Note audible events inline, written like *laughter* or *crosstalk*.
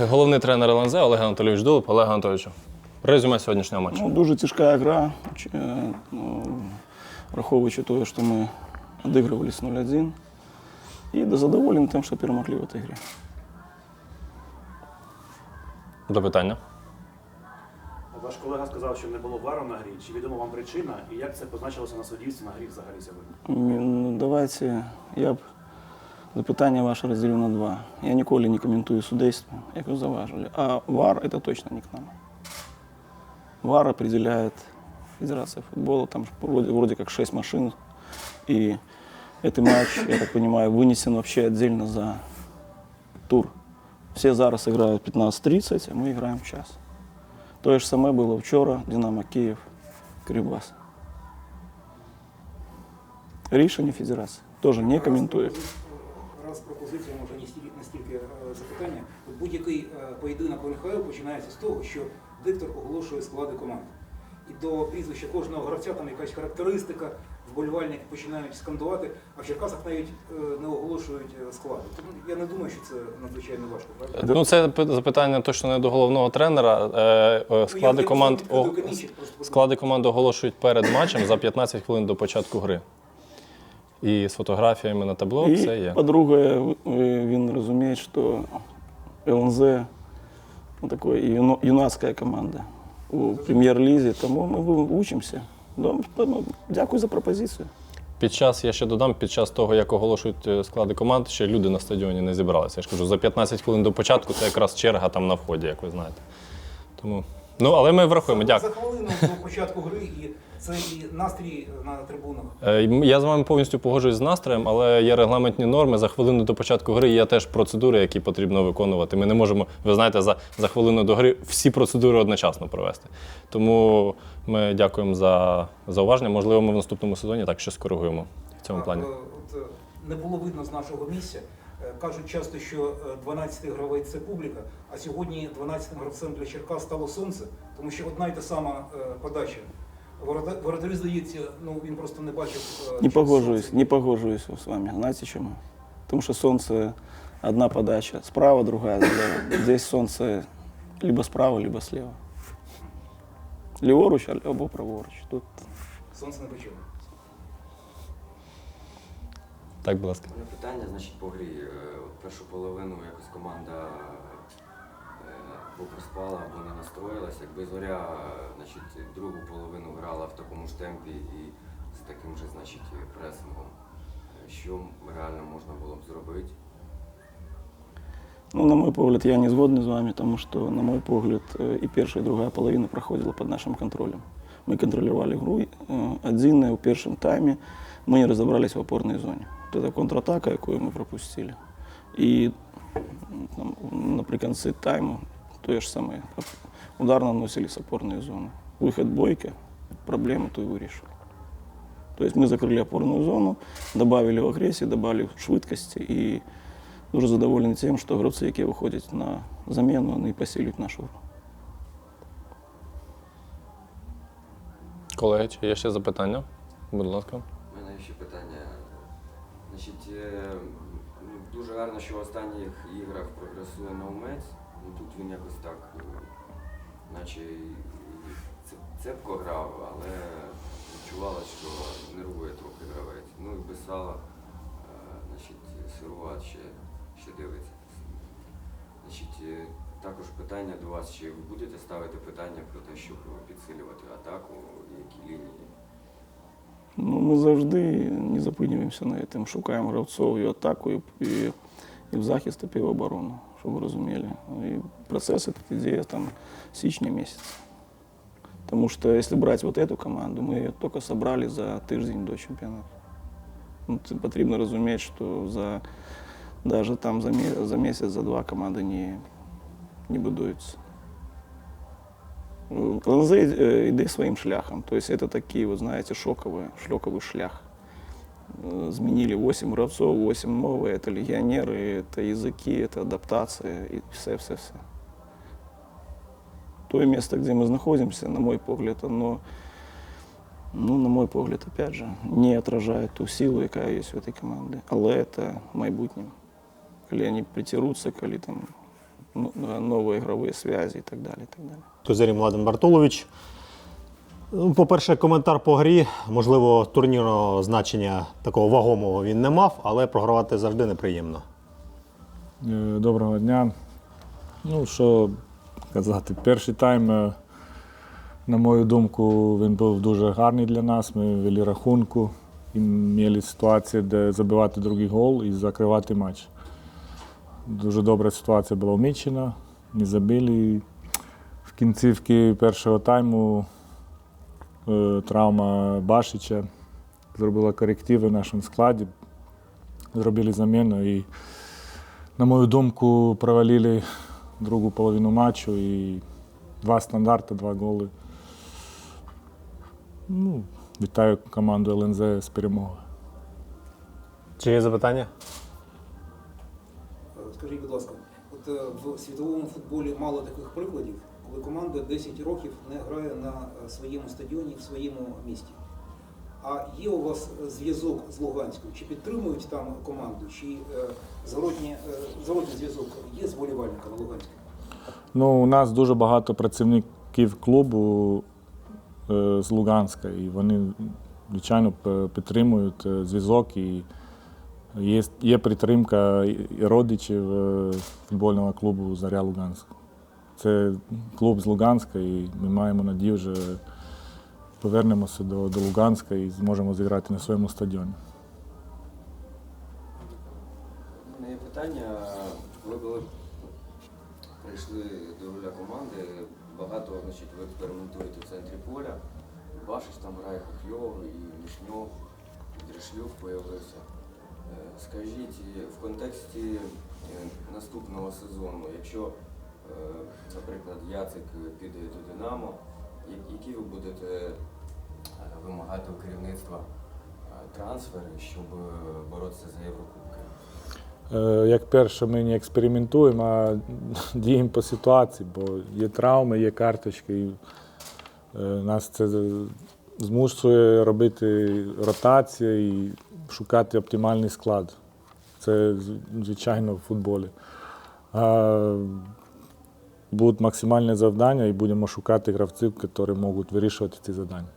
Головний тренер ЛНЗ Олег Анатолійович Дулуб. Олег Анатолійовичу, резюме сьогоднішнього матчу. Ну, дуже тяжка гра, е, ну, враховуючи те, що ми відігрувалися 0-1. І задоволений тим, що перемогли в цій грі. До питання. Ваш колега сказав, що не було вару на грі. Чи відома вам причина і як це позначилося на суддівстві на грі взагалі сьогодні? Ну, давайте я б запитання ваше розділю на два. Я ніколи не коментую судейство, як ви заважили. А ВАР це точно не к нам. ВАР определяет Федерация футбола, там ж вроде, вроде как 6 машин. И этот матч, я так понимаю, вынесен вообще отдельно за тур. Все зараз играют 15.30, а мы играем в час. То же самое было вчора, Динамо Киев, Кривбас. Рішення Федерації. Теж не коментую. Раз пропозиція, може не стільки настільки е, запитання. От Будь-який е, поєдинок в НХЛ починається з того, що диктор оголошує склади команд. І до прізвища кожного гравця там якась характеристика, вболівальники починають скандувати, а в Черкасах навіть е, не оголошують склади. Тому я не думаю, що це надзвичайно важко, правда? Ну, це запитання точно не до головного тренера. Е, Склади команд, склади команд оголошують перед матчем за 15 хвилин до початку гри. І з фотографіями на табло все є. по-друге, він розуміє, що ЛНЗ ну, такое юно- юнацька команда у прем'єр-лізі, тому ми. Ну, ну, Дякую за пропозицію. Під час, я ще додам, під час того, як оголошують е, склади команд, ще люди на стадіоні не зібралися. Я ж кажу, за 15 хвилин до початку це якраз черга там на вході, як ви знаєте. Тому, ну, але ми врахуємо, дякую. за хвилину до початку гри, і це і настрій на трибунах. Е, Я з вами повністю погоджуюсь з настроєм, але є регламентні норми. За хвилину до початку гри є теж процедури, які потрібно виконувати. Ми не можемо, ви знаєте, за, за хвилину до гри всі процедури одночасно провести. Тому ми дякуємо за зауваження. Можливо, ми в наступному сезоні так щось коригуємо в цьому плані. е, От, е, не було видно з нашого місця. Кажуть часто, що 12-й гравець це публіка, а сьогодні 12-м гравцем для Черкас стало сонце, тому що одна й та сама подача. Ворота- Воротарю, здається, ну він просто не бачив. е, Не погоджуюсь, не погоджуюсь з вами. Знаєте чому? Тому що сонце одна подача справа, другая слева. Здесь сонце либо справа, либо слева. Ліворуч або праворуч. Тут Сонце не почало. Так, будь ласка. У мене питання, значить, по грі. Е, першу половину якось команда або проспала, або не настроїлась. Якби зоря, е, значить, другу половину грала в такому ж темпі і з таким же, значить, пресингом. Е, Що реально можна було б зробити? Ну, на мой погляд, я не згодний з вами, тому що, на мой погляд, е, і перша, і друга половина проходила під нашим контролем. Ми контролювали гру. Один у першому таймі ми не розібрались в опорній зоні. Це контратака, яку ми пропустили. І там, наприкінці тайму те ж саме. Удар наносили з опорної зони. Вихід бойка, проблему ту і вирішили. Тобто ми закрили опорну зону, додали в агресії, додали в швидкості і дуже задоволений тим, що гравці, які виходять на заміну, вони посилюють нашу гру. Колеги, чи є ще запитання? Будь ласка. У мене ще питання. Значить, е, ну, дуже гарно, що в останніх іграх прогресує Наумець. Ну тут він якось так, е, наче цепко грав, але відчувалося, що нервує трохи гравець. Ну і без сала, е, значить, Сируват ще, ще дивиться. Значить, е, також питання до вас, чи ви будете ставити питання про те, щоб підсилювати атаку, які лінії? Ну, ми завжди не зупинюємося на цьому, шукаємо гравців і атаку, і, і, і в захист, і півоборону, щоб ви розуміли. І процес этот іде там з січня місяця. Тому що якщо брати вот эту команду, ми її тільки зібрали за тиждень до чемпіонату. Ну, це потрібно розуміти, що за, даже там за, мі- за місяць, за два команди не, не будуються. ЛНЗ э, йде своїм шляхом. Тобто це такий, ви знаєте, шоковий, шоковий шлях. Э, Змінили 8 гравцов, 8 новые, это легионеры, это языки, это адаптация и все-все-все. То место, где мы находимся, на мой погляд, оно, ну, на мой погляд, опять же, не отражает ту силу, яка є в этой команде. Але это майбутнє. Коли вони притягнуться, коли там ну, э, новые игровые связи и так далее. И так далее. Козирі Младен Бартулович. По-перше, коментар по грі. Можливо, турнірного значення такого вагомого він не мав, але програвати завжди неприємно. Е, Доброго дня. Ну, що казати, перший тайм, е, на мою думку, він був дуже гарний для нас. Ми вели рахунку і мали ситуації, де забивати другий гол і закривати матч. Дуже добра ситуація була вмічена, не забили. В кінцівці першого тайму травма Башича зробила корективи в нашому складі, зробили заміну і на мою думку, провалили другу половину матчу і два стандарти, два голи. Ну, вітаю команду ЛНЗ з перемогою. Чи є запитання? Е, Скажіть, будь ласка, от е, в світовому футболі мало таких прикладів, коли команда 10 років не грає на е, своєму стадіоні в своєму місті. А є у вас зв'язок з Луганською? Чи підтримують там команду, чи е, е, зворотній зв'язок є з вболівальниками Луганської? Ну, у нас дуже багато працівників клубу з Луганська, і вони, звичайно, підтримують зв'язок. І є, є підтримка родичів футбольного клубу Заря Луганськ. Це клуб з Луганська, і ми маємо надію, що повернемося до, до Луганська і зможемо зіграти на своєму стадіоні. У є питання. Ви коли прийшли до руля команди, багато значить, ви експериментуєте в центрі поля. Башиш там грає Хохльов і Мішньов, і Дрешлюк появився. Е, Скажіть, в контексті е, наступного сезону, якщо, наприклад, Яцик піде до Динамо, які ви будете е, вимагати у керівництва е, трансфери, щоб е, боротися за Єврокубки? Е, Як перше, ми не експериментуємо, а *laughs* діємо по ситуації, бо є травми, є карточки. І е, нас це змушує робити ротацію і шукати оптимальний склад. Це звичайно в футболі. Будуть максимальне завдання і будемо шукати гравців, які можуть вирішувати ці завдання.